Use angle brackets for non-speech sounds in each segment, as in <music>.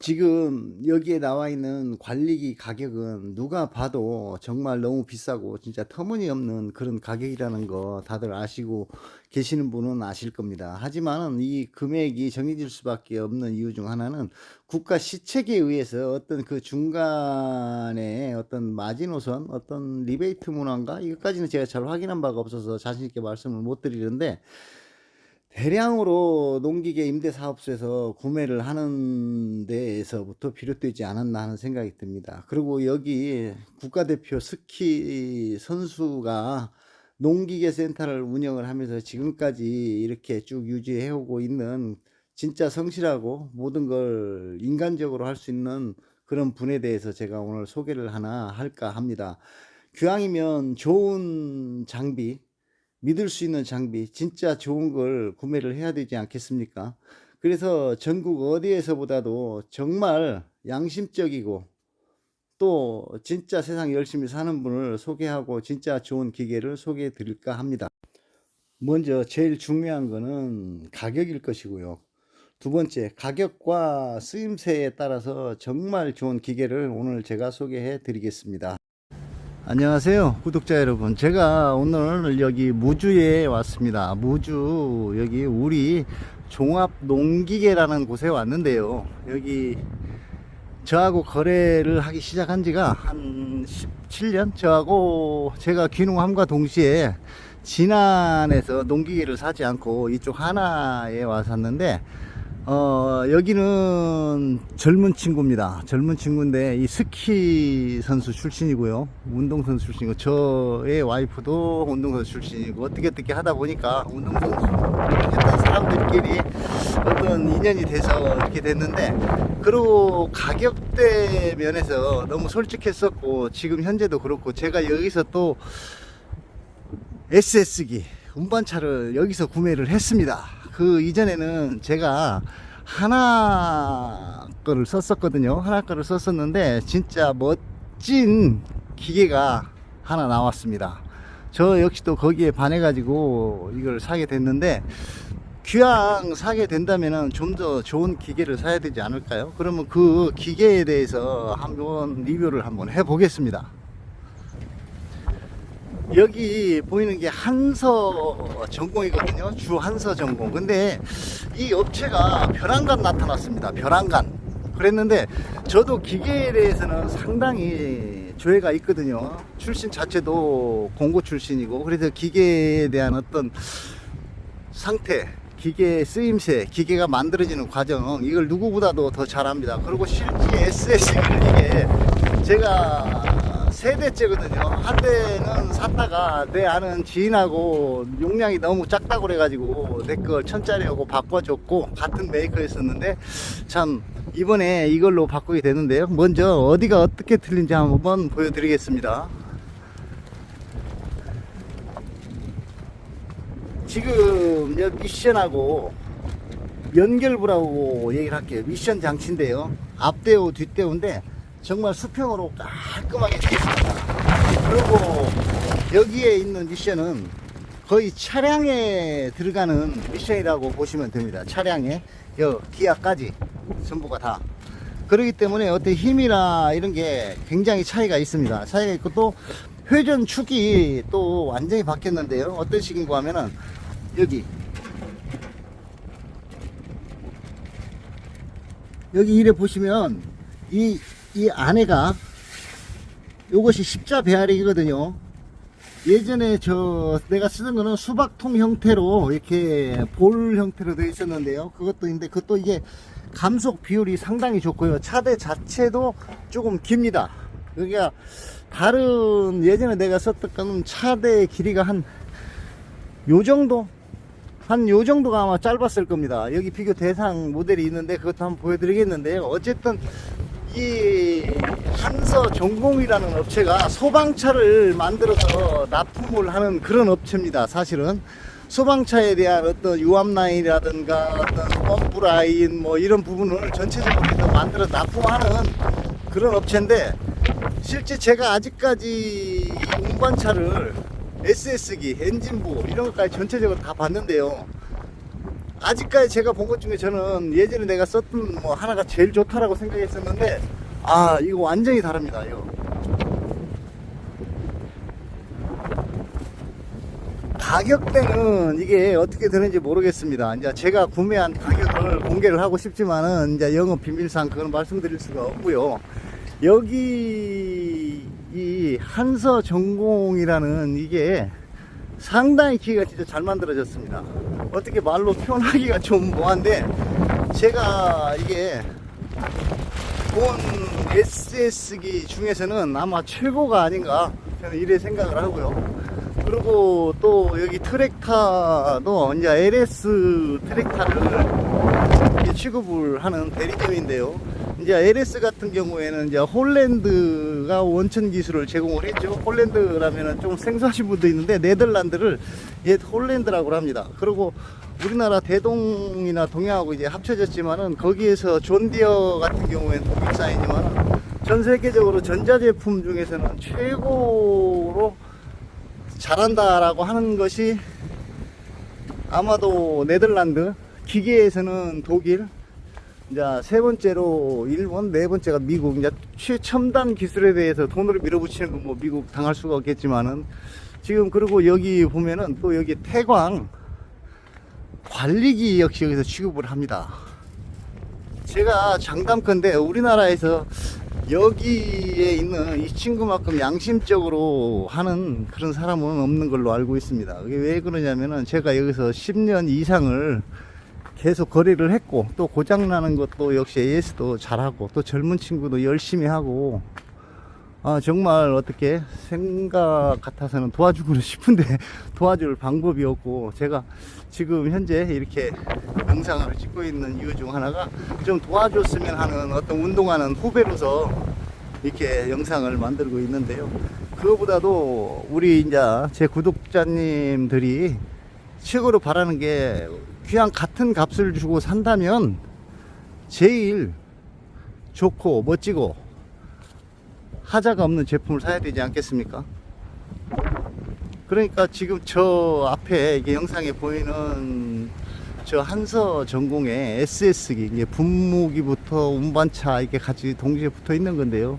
지금 여기에 나와 있는 관리기 가격은 누가 봐도 정말 너무 비싸고 진짜 터무니없는 그런 가격이라는 거 다들 아시고 계시는 분은 아실 겁니다. 하지만 이 금액이 정해질 수밖에 없는 이유 중 하나는 국가 시책에 의해서 어떤 그 중간에 어떤 마지노선, 어떤 리베이트 문화인가? 이것까지는 제가 잘 확인한 바가 없어서 자신있게 말씀을 못 드리는데 대량으로 농기계 임대사업소에서 구매를 하는 데에서부터 비롯되지 않았나 하는 생각이 듭니다. 그리고 여기 국가대표 스키 선수가 농기계 센터를 운영을 하면서 지금까지 이렇게 쭉 유지해 오고 있는 진짜 성실하고 모든 걸 인간적으로 할 수 있는 그런 분에 대해서 제가 오늘 소개를 하나 할까 합니다. 교양이면 좋은 장비, 믿을 수 있는 장비, 진짜 좋은 걸 구매를 해야 되지 않겠습니까? 그래서 전국 어디에서보다도 정말 양심적이고 또 진짜 세상 열심히 사는 분을 소개하고 진짜 좋은 기계를 소개해 드릴까 합니다. 먼저 제일 중요한 거는 가격일 것이고요. 두 번째, 가격과 쓰임새에 따라서 정말 좋은 기계를 오늘 제가 소개해 드리겠습니다. 안녕하세요 구독자 여러분. 제가 오늘 여기 무주에 왔습니다. 무주 여기 우리 종합 농기계라는 곳에 왔는데요. 여기 저하고 거래를 하기 시작한 지가 한 17년? 저하고 제가 귀농함과 동시에 진안에서 농기계를 사지 않고 이쪽 하나에 와 샀는데 어, 여기는 젊은 친구입니다. 젊은 친구인데, 이 스키 선수 출신이고요. 운동선수 출신이고, 저의 와이프도 운동선수 출신이고, 어떻게 어떻게 하다 보니까 운동선수 했던 사람들끼리 어떤 인연이 돼서 이렇게 됐는데, 그리고 가격대 면에서 너무 솔직했었고, 지금 현재도 그렇고, 제가 여기서 또 SS기 운반차를 여기서 구매를 했습니다. 그 이전에는 제가 하나 거를 썼었거든요. 하나 거를 썼었는데 진짜 멋진 기계가 하나 나왔습니다. 저 역시 또 거기에 반해가지고 이걸 사게 됐는데 귀향 사게 된다면 좀더 좋은 기계를 사야 되지 않을까요? 그러면 그 기계에 대해서 한번 리뷰를 한번 해보겠습니다. 여기 보이는 게 한서 전공이거든요. 주 한서 전공. 근데 이 업체가 벼랑간 나타났습니다. 벼랑간. 그랬는데 저도 기계에 대해서는 상당히 조예가 있거든요. 출신 자체도 공고 출신이고 그래서 기계에 대한 어떤 상태, 기계 쓰임새, 기계가 만들어지는 과정 이걸 누구보다도 더 잘합니다. 그리고 실제 SS를 이게 제가 세 대째거든요. 한 대는 샀다가 내 아는 지인하고 용량이 너무 작다고 그래가지고 내 걸 천짜리하고 바꿔줬고 같은 메이커였었는데 참 이번에 이걸로 바꾸게 되는데요. 먼저 어디가 어떻게 틀린지 한번 보여드리겠습니다. 지금 여 미션하고 연결부라고 얘기를 할게요. 미션 장치인데요. 앞대우, 뒷대우인데 정말 수평으로 깔끔하게 되겠습니다. 그리고 여기에 있는 미션은 거의 차량에 들어가는 미션이라고 보시면 됩니다. 차량에 여 기아까지 전부가 다. 그렇기 때문에 어떤 힘이나 이런 게 굉장히 차이가 있습니다. 차이가 있고 또 회전 축이 또 완전히 바뀌었는데요. 어떤 식인가 하면은 여기 여기 이래 보시면 이, 이 안에가 요것이 십자 배아리거든요. 예전에 저 내가 쓰던 거는 수박통 형태로 이렇게 볼 형태로 되어 있었는데요. 그것도 있는데 그것도 이게 감속 비율이 상당히 좋고요. 차대 자체도 조금 깁니다. 여기가 다른 예전에 내가 썼던 거는 차대 길이가 한 요 정도 한 요 정도가 아마 짧았을 겁니다. 여기 비교 대상 모델이 있는데 그것도 한번 보여드리겠는데요. 어쨌든 이 한서 전공이라는 업체가 소방차를 만들어서 납품을 하는 그런 업체입니다. 사실은 소방차에 대한 어떤 유압 라인이라든가 어떤 펌프 라인 뭐 이런 부분을 전체적으로 만들어 납품하는 그런 업체인데 실제 제가 아직까지 이 운반차를 SS기, 엔진부 이런 것까지 전체적으로 다 봤는데요. 아직까지 제가 본 것 중에 저는 예전에 내가 썼던 뭐 하나가 제일 좋다라고 생각했었는데 아 이거 완전히 다릅니다 이거 가격대는 이게 어떻게 되는지 모르겠습니다. 이제 제가 구매한 가격을 공개를 하고 싶지만은 이제 영업 비밀상 그건 말씀드릴 수가 없고요. 여기 이 한서 전공이라는 이게 상당히 기가 진짜 잘 만들어졌습니다. 어떻게 말로 표현하기가 좀 뭐한데 제가 이게 본 SS기 중에서는 아마 최고가 아닌가 저는 이래 생각을 하고요. 그리고 또 여기 트랙타도 이제 LS 트랙타를 취급을 하는 대리점인데요. 이제 LS 같은 경우에는 이제 홀랜드가 원천 기술을 제공을 했죠. 홀랜드라면은 좀 생소하신 분도 있는데 네덜란드를 옛 홀랜드라고 합니다. 그리고 우리나라 대동이나 동양하고 이제 합쳐졌지만은 거기에서 존디어 같은 경우에는 독일사이지만 전 세계적으로 전자제품 중에서는 최고로 잘한다라고 하는 것이 아마도 네덜란드, 기계에서는 독일, 이제 세 번째로 일본, 네 번째가 미국. 이제 최첨단 기술에 대해서 돈으로 밀어붙이는 건 뭐 미국 당할 수가 없겠지만은 지금 그리고 여기 보면은 또 여기 태광 관리기 역시 여기서 취급을 합니다. 제가 장담컨대 우리나라에서 여기에 있는 이 친구만큼 양심적으로 하는 그런 사람은 없는 걸로 알고 있습니다. 왜 그러냐면은 제가 여기서 10년 이상을 계속 거래를 했고 또 고장나는 것도 역시 AS도 잘하고 또 젊은 친구도 열심히 하고 아 정말 어떻게 생각 같아서는 도와주고 <laughs> 싶은데 도와줄 방법이 없고 제가 지금 현재 이렇게 영상을 찍고 있는 이유 중 하나가 좀 도와줬으면 하는 어떤 운동하는 후배로서 이렇게 영상을 만들고 있는데요. 그거보다도 우리 이제 제 구독자님들이 최고로 바라는 게 그냥 같은 값을 주고 산다면 제일 좋고 멋지고 하자가 없는 제품을 사야 되지 않겠습니까? 그러니까 지금 저 앞에 이게 영상에 보이는 저 한서 전공의 SS기 이게 분무기부터 운반차 이게 같이 동시에 붙어 있는 건데요.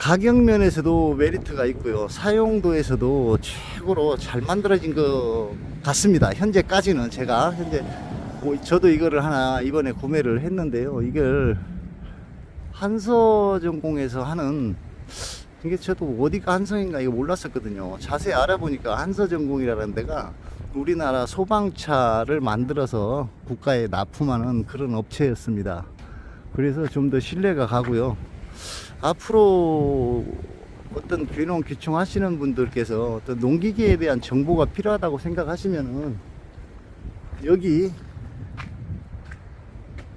가격 면에서도 메리트가 있고요. 사용도에서도 최고로 잘 만들어진 것 같습니다. 현재까지는 제가 현재 뭐 저도 이거를 하나 이번에 구매를 했는데요. 이걸 한서전공에서 하는 이게 저도 어디가 한성인가 이거 몰랐었거든요. 자세히 알아보니까 한서전공이라는 데가 우리나라 소방차를 만들어서 국가에 납품하는 그런 업체였습니다. 그래서 좀 더 신뢰가 가고요. 앞으로 어떤 귀농 귀청 하시는 분들께서 어떤 농기계에 대한 정보가 필요하다고 생각하시면은 여기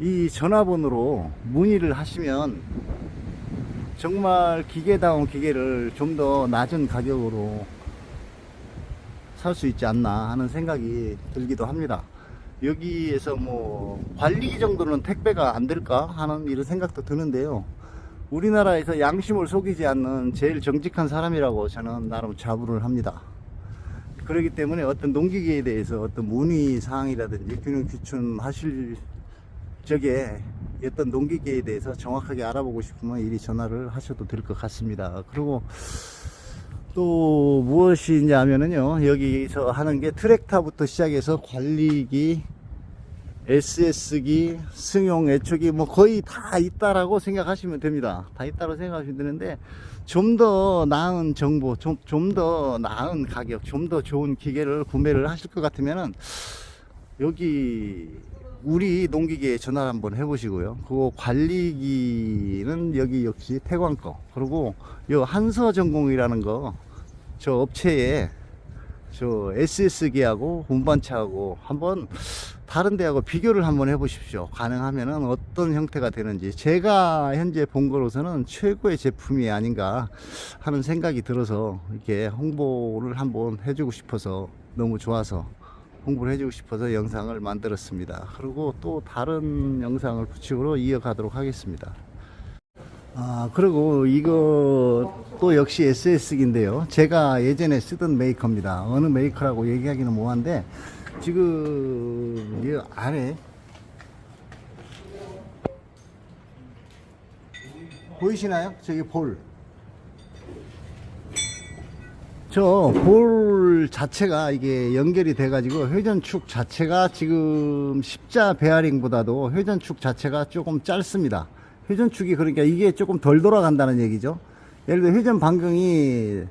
이 전화번호로 문의를 하시면 정말 기계다운 기계를 좀 더 낮은 가격으로 살 수 있지 않나 하는 생각이 들기도 합니다. 여기에서 뭐 관리기 정도는 택배가 안 될까 하는 이런 생각도 드는데요. 우리나라에서 양심을 속이지 않는 제일 정직한 사람이라고 저는 나름 자부를 합니다. 그렇기 때문에 어떤 농기계에 대해서 어떤 문의 사항이라든지 균형 귀춘 하실 적에 어떤 농기계에 대해서 정확하게 알아보고 싶으면 이리 전화를 하셔도 될 것 같습니다. 그리고 또 무엇이 있냐 하면은요, 여기서 하는 게 트랙타부터 시작해서 관리기, SS기, 승용, 애초기 뭐 거의 다 있다라고 생각하시면 됩니다. 다 있다고 생각하시면 되는데 좀 더 나은 정보, 좀더 나은 가격, 좀 더 좋은 기계를 구매를 하실 것 같으면은 여기 우리 농기계에 전화를 한번 해보시고요. 그거 관리기는 여기 역시 태광 거. 그리고 요 한서 전공이라는 거 저 업체에 저 SS기하고 운반차하고 한번 다른 데하고 비교를 한번 해보십시오. 가능하면은 어떤 형태가 되는지 제가 현재 본 거로서는 최고의 제품이 아닌가 하는 생각이 들어서 이렇게 홍보를 한번 해주고 싶어서 너무 좋아서 홍보를 해주고 싶어서 영상을 만들었습니다. 그리고 또 다른 영상을 부축으로 이어가도록 하겠습니다. 아, 그리고 이거 또 역시 SS기인데요. 제가 예전에 쓰던 메이커입니다. 어느 메이커라고 얘기하기는 뭐한데 지금 이 안에 보이시나요? 저기 볼. 저 볼 자체가 이게 연결이 돼가지고 회전축 자체가 지금 십자 베어링보다도 회전축 자체가 조금 짧습니다. 회전축이 그러니까 이게 조금 덜 돌아간다는 얘기죠. 예를 들어 회전 반경이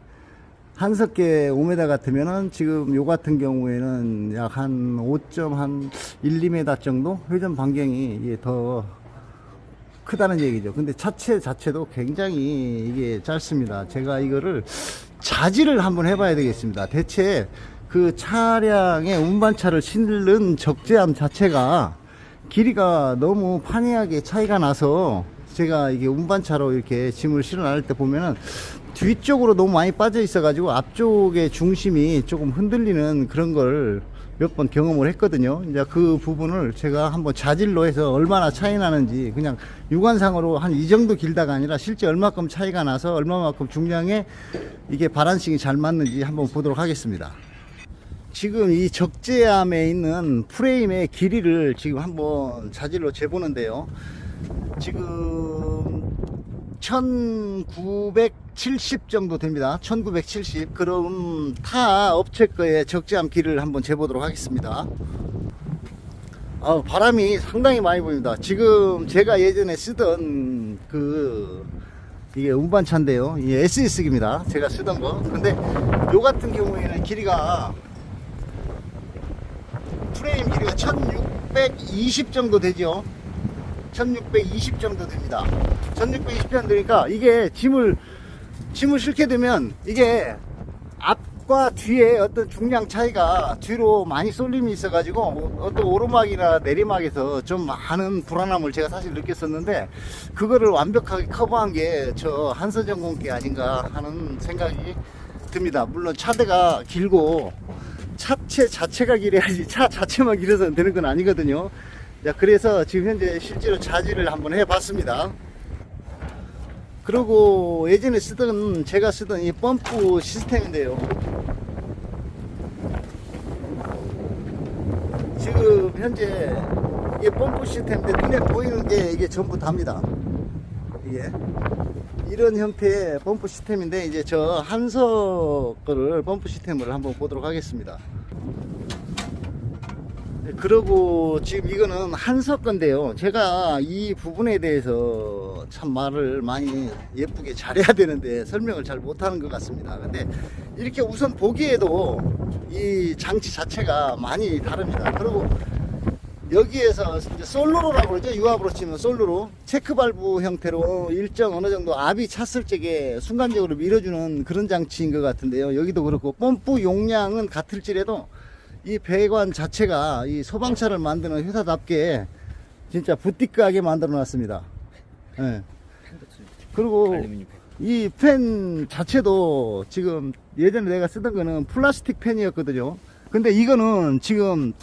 한석계 5m 같으면은 지금 요 같은 경우에는 약 한 5.한 1, 2m 정도 회전 반경이 이게 더 크다는 얘기죠. 근데 차체 자체도 굉장히 이게 짧습니다. 제가 이거를 자질을 한번 해봐야 되겠습니다. 대체 그 차량의 운반차를 실는 적재함 자체가 길이가 너무 판이하게 차이가 나서 제가 이게 운반차로 이렇게 짐을 실어 나갈 때 보면은 뒤쪽으로 너무 많이 빠져 있어 가지고 앞쪽의 중심이 조금 흔들리는 그런 걸 몇 번 경험을 했거든요. 이제 그 부분을 제가 한번 자질로 해서 얼마나 차이 나는지 그냥 육안상으로 한 이 정도 길다가 아니라 실제 얼마큼 차이가 나서 얼마만큼 중량에 이게 바란싱이 잘 맞는지 한번 보도록 하겠습니다. 지금 이 적재함에 있는 프레임의 길이를 지금 한번 자질로 재보는데요. 지금 1970 정도 됩니다. 1970. 그럼 타 업체 거의 적재함 길이를 한번 재보도록 하겠습니다. 아, 바람이 상당히 많이 보입니다. 지금 제가 예전에 쓰던 그 이게 운반차인데요. 이 SS기입니다. 제가 쓰던 거. 근데 요 같은 경우에는 길이가 프레임 길이가 1620 정도 되죠. 1620 정도 됩니다. 1620 정도 되니까 이게 짐을 짐을 실게 되면 이게 앞과 뒤에 어떤 중량 차이가 뒤로 많이 쏠림이 있어 가지고 어떤 오르막이나 내리막에서 좀 많은 불안함을 제가 사실 느꼈었는데 그거를 완벽하게 커버한 게 저 한서전공기 아닌가 하는 생각이 듭니다. 물론 차대가 길고 차체 자체가 길어야지 차 자체만 길어서 되는 건 아니거든요. 자, 그래서 지금 현재 실제로 자질을 한번 해봤습니다. 그리고 예전에 쓰던 제가 쓰던 이 펌프 시스템인데요. 지금 현재 이 펌프 시스템인데 눈에 보이는 게 이게 전부 답니다. 이게 이런 형태의 펌프 시스템인데 이제 저 한석 거를 펌프 시스템을 한번 보도록 하겠습니다. 네, 그러고 지금 이거는 한석 건데요. 제가 이 부분에 대해서 참 말을 많이 예쁘게 잘해야 되는데 설명을 잘 못하는 것 같습니다. 근데 이렇게 우선 보기에도 이 장치 자체가 많이 다릅니다. 그리고 여기에서 이제 솔로로라고 그러죠. 유압으로 치면 솔로로 체크 발브 형태로 일정 어느 정도 압이 찼을 적에 순간적으로 밀어주는 그런 장치인 것 같은데요. 여기도 그렇고 펌프 용량은 같을지라도 이 배관 자체가 이 소방차를 만드는 회사답게 진짜 부티크하게 만들어 놨습니다. 예. 그리고. 이팬 자체도 지금 예전에 내가 쓰던 거는 플라스틱 팬이었거든요. 근데 이거는 지금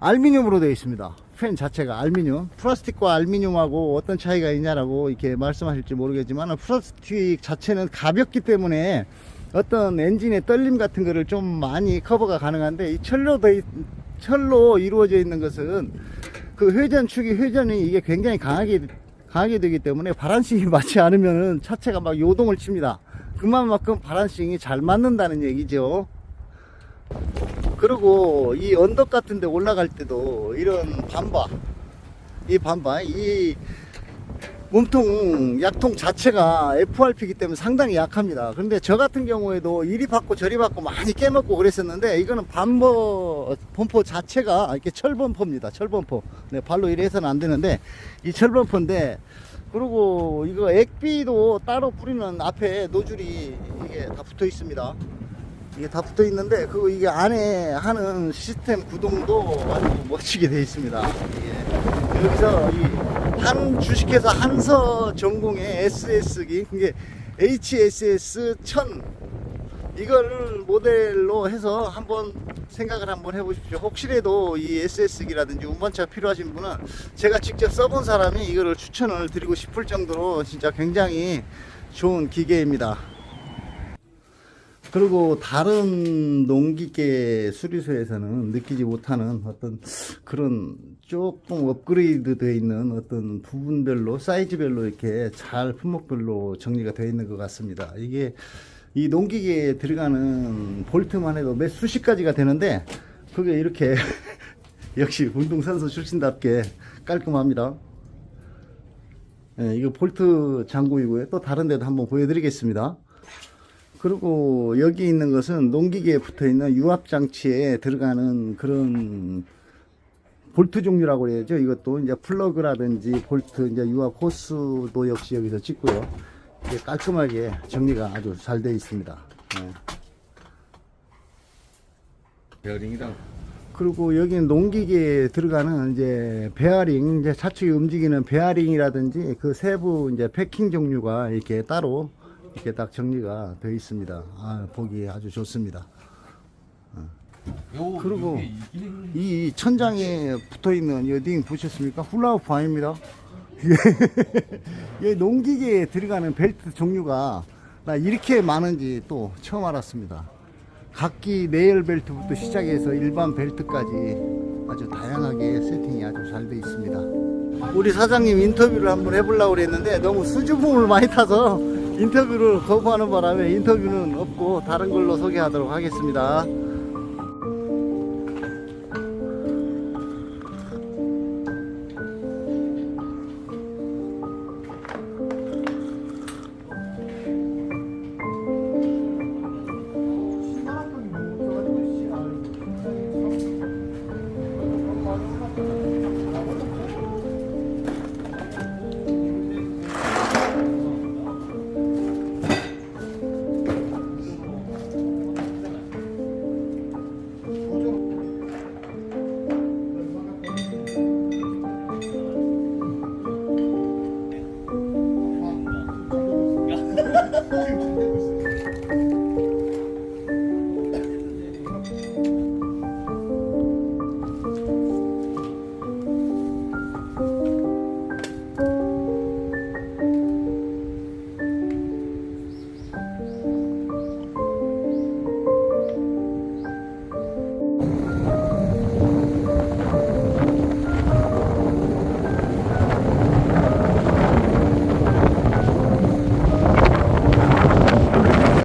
알미늄으로 되어 있습니다. 팬 자체가 알미늄. 플라스틱과 알미늄하고 어떤 차이가 있냐라고 이렇게 말씀하실지 모르겠지만 플라스틱 자체는 가볍기 때문에 어떤 엔진의 떨림 같은 거를 좀 많이 커버가 가능한데 이 철로 돼 철로 이루어져 있는 것은 그 회전축이 회전이 이게 굉장히 강하게 강하게 되기 때문에 바란싱이 <laughs> 맞지 않으면은 차체가 막 요동을 칩니다. 그만큼 바란싱이 잘 맞는다는 얘기죠. 그리고 이 언덕 같은 데 올라갈 때도 이런 반바 이 반바 이 몸통 약통 자체가 FRP이기 때문에 상당히 약합니다. 그런데 저 같은 경우에도 이리 받고 저리 받고 많이 깨먹고 그랬었는데 이거는 반버 범퍼 자체가 이렇게 철범퍼입니다. 철범퍼. 네, 발로 이래 해서는 안 되는데 이 철범퍼인데 그리고 이거 액비도 따로 뿌리는 앞에 노즐이 이게 다 붙어 있습니다. 이게 다 붙어 있는데 그 이게 안에 하는 시스템 구동도 아주 멋지게 되어 있습니다. 이게 여기서 이 한 주식회사 한서 전공의 SS기 이게 HSS 1000 이거를 모델로 해서 한번 생각을 한번 해보십시오. 혹시라도 이 SS기라든지 운반차 필요하신 분은 제가 직접 써본 사람이 이거를 추천을 드리고 싶을 정도로 진짜 굉장히 좋은 기계입니다. 그리고 다른 농기계 수리소에서는 느끼지 못하는 어떤 그런 조금 업그레이드 되어 있는 어떤 부분별로 사이즈별로 이렇게 잘 품목별로 정리가 되어 있는 것 같습니다. 이게 이 농기계에 들어가는 볼트만 해도 몇 수십 가지가 되는데 그게 이렇게 <laughs> 역시 운동선수 출신답게 깔끔합니다. 예, 이거 볼트 장구이고요. 또 다른 데도 한번 보여드리겠습니다. 그리고 여기 있는 것은 농기계에 붙어 있는 유압 장치에 들어가는 그런 볼트 종류라고 해야죠. 이것도 이제 플러그라든지 볼트, 이제 유압 호스도 역시 여기서 찍고요. 깔끔하게 정리가 아주 잘 되어 있습니다. 예. 베어링이랑 그리고 여기는 농기계에 들어가는 이제 베어링, 이제 차축이 움직이는 베어링이라든지 그 세부 이제 패킹 종류가 이렇게 따로 이렇게 딱 정리가 되어 있습니다. 아, 보기 아주 좋습니다. 요 그리고 요게 이게 이 천장에 붙어 있는 여딩 보셨습니까? 훌라후프 아닙니다. 이 <laughs> 농기계에 들어가는 벨트 종류가 나 이렇게 많은지 또 처음 알았습니다. 각기 네일 벨트부터 시작해서 일반 벨트까지 아주 다양하게 세팅이 아주 잘 되어 있습니다. 우리 사장님 인터뷰를 한번 해보려고 그랬는데 너무 수줍음을 많이 타서 인터뷰를 거부하는 바람에 인터뷰는 없고 다른 걸로 소개하도록 하겠습니다.